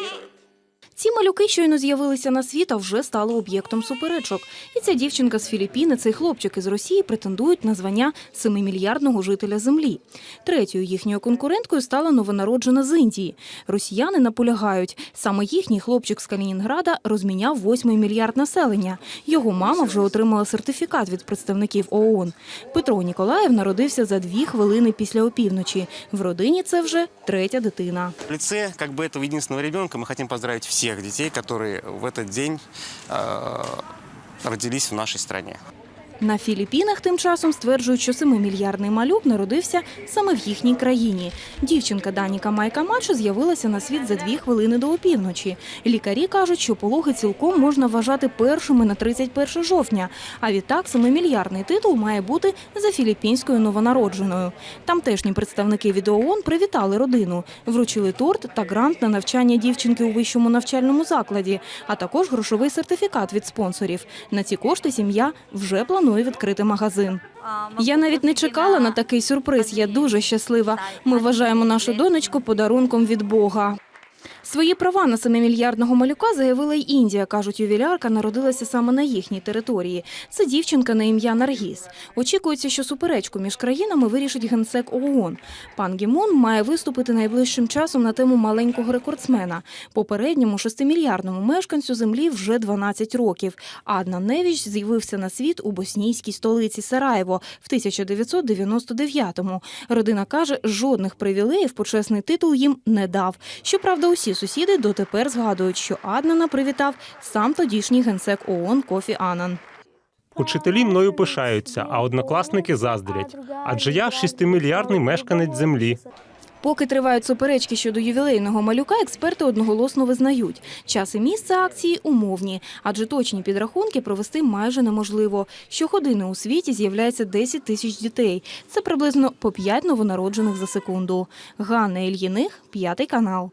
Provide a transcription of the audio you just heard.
Yay. Ці малюки щойно з'явилися на світ, а вже стали об'єктом суперечок. І ця дівчинка з Філіппіни, цей хлопчик із Росії претендують на звання семимільярдного жителя землі. Третьою їхньою конкуренткою стала новонароджена з Індії. Росіяни наполягають, саме їхній хлопчик з Калінінграда розміняв восьмий мільярд населення. Його мама вже отримала сертифікат від представників ООН. Петро Ніколаєв народився за дві хвилини після опівночі. В родині це вже третя дитина. В лице как бы этого единственного ребенка мы хотим поздравить всех детей, которые в этот день э, родились в нашей стране. На Філіппінах тим часом стверджують, що 7-мільярдний малюк народився саме в їхній країні. Дівчинка Даніка Майка Мачо з'явилася на світ за дві хвилини до опівночі. Лікарі кажуть, що пологи цілком можна вважати першими на 31 жовтня. А відтак 7-мільярдний титул має бути за філіппінською новонародженою. Тамтешні представники від ООН привітали родину, вручили торт та грант на навчання дівчинки у вищому навчальному закладі, а також грошовий сертифікат від спонсорів. На ці кошти сім'я вже планує відкрити магазин. Я навіть не чекала на такий сюрприз. Я дуже щаслива. Ми вважаємо нашу донечку подарунком від Бога. Свої права на семимільярдного малюка заявила й Індія. Кажуть, ювілярка народилася саме на їхній території. Це дівчинка на ім'я Наргіз. Очікується, що суперечку між країнами вирішить генсек ООН. Пан Гімон має виступити найближчим часом на тему маленького рекордсмена. Попередньому шестимільярдному мешканцю землі вже 12 років. Аднан Невіч з'явився на світ у боснійській столиці Сараєво в 1999-му. Родина каже, жодних привілеїв почесний титул їм не дав. Щоправда, усі сусіди дотепер згадують, що Аднана привітав сам тодішній генсек ООН Кофі Анан. Учителі мною пишаються, а однокласники заздрять. Адже я шестимільярдний мешканець землі. Поки тривають суперечки щодо ювілейного малюка, експерти одноголосно визнають. Час і місце акції умовні, адже точні підрахунки провести майже неможливо. Щогодини у світі з'являється 10 тисяч дітей. Це приблизно по 5 новонароджених за секунду. Ганна Ільїних, п'ятий канал.